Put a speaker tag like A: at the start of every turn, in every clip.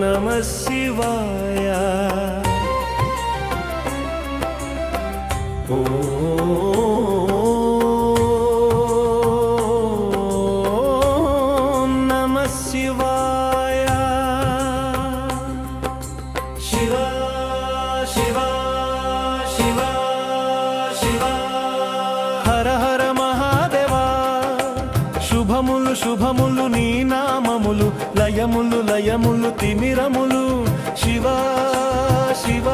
A: నమ శివాయ. శుభములు శుభములు నీ నామములు లయములు లయములు తిమిరములు. శివ శివ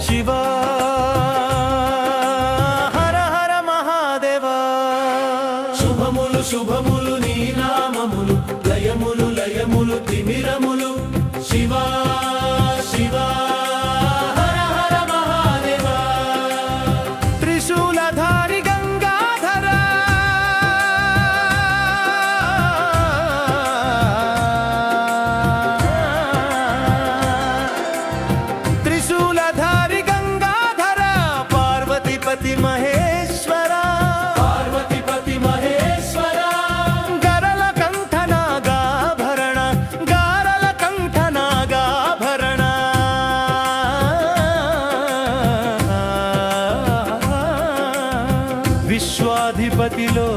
A: శివ. హర హర మహాదేవా. శుభములు శుభములు నీ నామములు లయములు లయములు తిమిరములు. పార్వతిపతి మహేశ్వర. పార్వతిపతి మహేశ్వర. గరల కంఠనాగాభరణ గారల కంఠనాగాభరణ విశ్వాధిపతిలో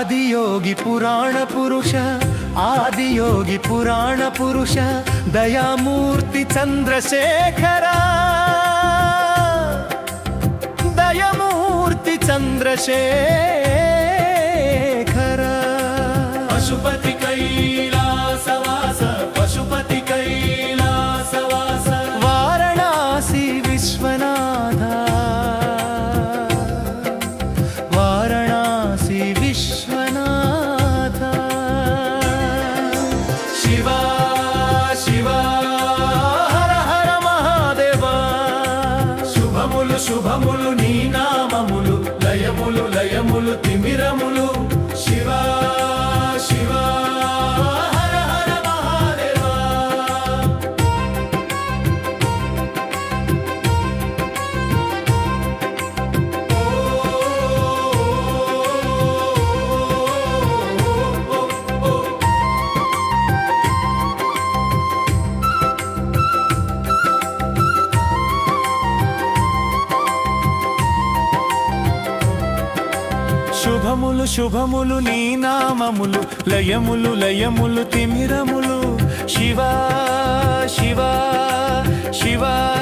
A: ఆదియోగి పురాణ పురుష ఆదియోగి పురాణ పురుష దయామూర్తి చంద్రశేఖర. దయమూర్తి చంద్రశేఖర శివ శుభములు శుభములు నీ నామములు. లయములు లయములు తిమిరములు. శివా శివా శివా.